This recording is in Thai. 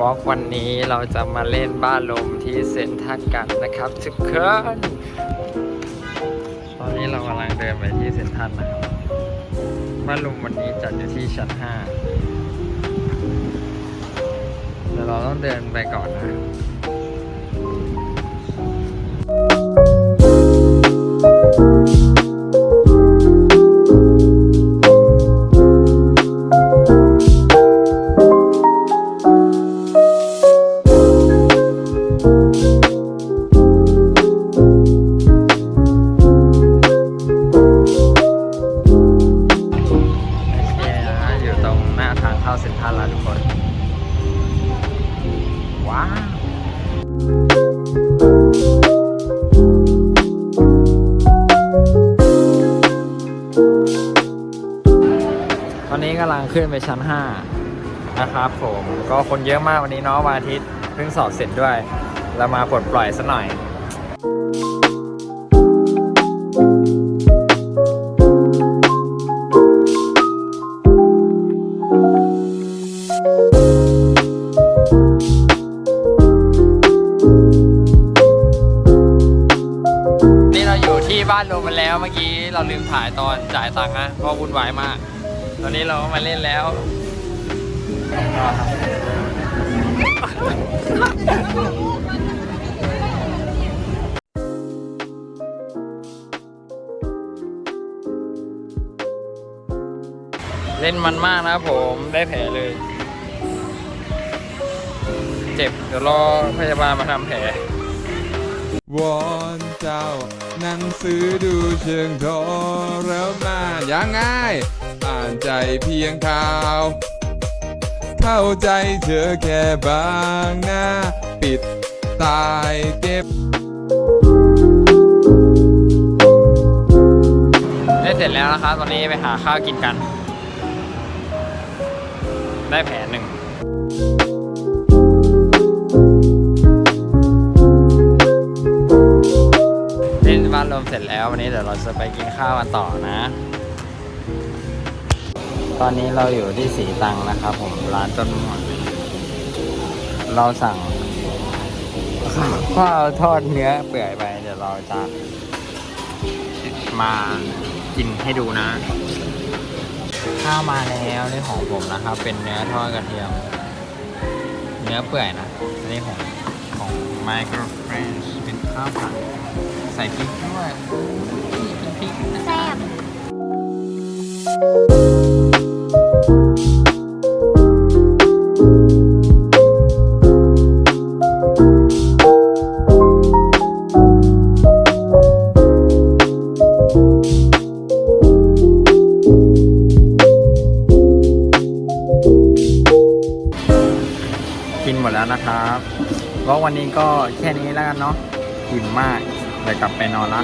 วอล์กวันนี้เราจะมาเล่นบ้านลมที่เซ็นทรัลกันนะครับทุกคนตอนนี้เรากำลังเดินไปที่เซ็นทรัลนะครับบ้านลมวันนี้จัดอยู่ที่ชั้น5เดี๋ยวเราต้องเดินไปก่อนนะ คน ว้าวตอนนี้กำลังขึ้นไปชั้น 5 นะครับผมก็คนเยอะมากวันนี้เนาะวันอาทิตย์เพิ่งสอบเสร็จด้วย เรามาปลดปล่อยซะหน่อย อยู่ที่บ้านมกันแล้วเมื่อกี้เราลืมถ่ายตอนจ่ายตังค์นะเพราะวุ่นวายมาก ตอนนี้เราก็มาเล่นแล้วเล่นมันมากนะผมได้แผลเลย เจ็บ เดี๋ยวรอพยาบาลมาทำแผล วอนเจ้าหนังสือดูเชิงทอแล้วมาอย่างง่าย อ่านใจเพียงข่าว เข้าใจเธอแค่บางหน้า ปิดตายเก็บได้เสร็จแล้วนะครับตอนนี้ไปหาข้าวกินกัน ได้แผลหนึ่ง เล่นบ้านลมเสร็จแล้ววันนี้เดี๋ยวเราจะไปกินข้าวกันต่อนะ ตอนนี้เราอยู่ที่สีตังนะครับ ผมร้านต้นม่วงเราสั่งข้าวทอดเนื้อเปื่อยไป เดี๋ยวเราจะมากินให้ดูนะ ข้าวมาแล้วนี่ของผมนะครับ เป็นเนื้อทอดกระเทียม เนื้อเปื่อยนะนนี้ของของ Micro French เป็นข้าวผัด ส่พริกด้วยเป็นพริกนะแซ่บกินหมดแล้วนะครับก็วันนี้ก็แค่นี้แล้วกันเนาะอิ่มมาก เดี๋ยวกลับไปนอนละ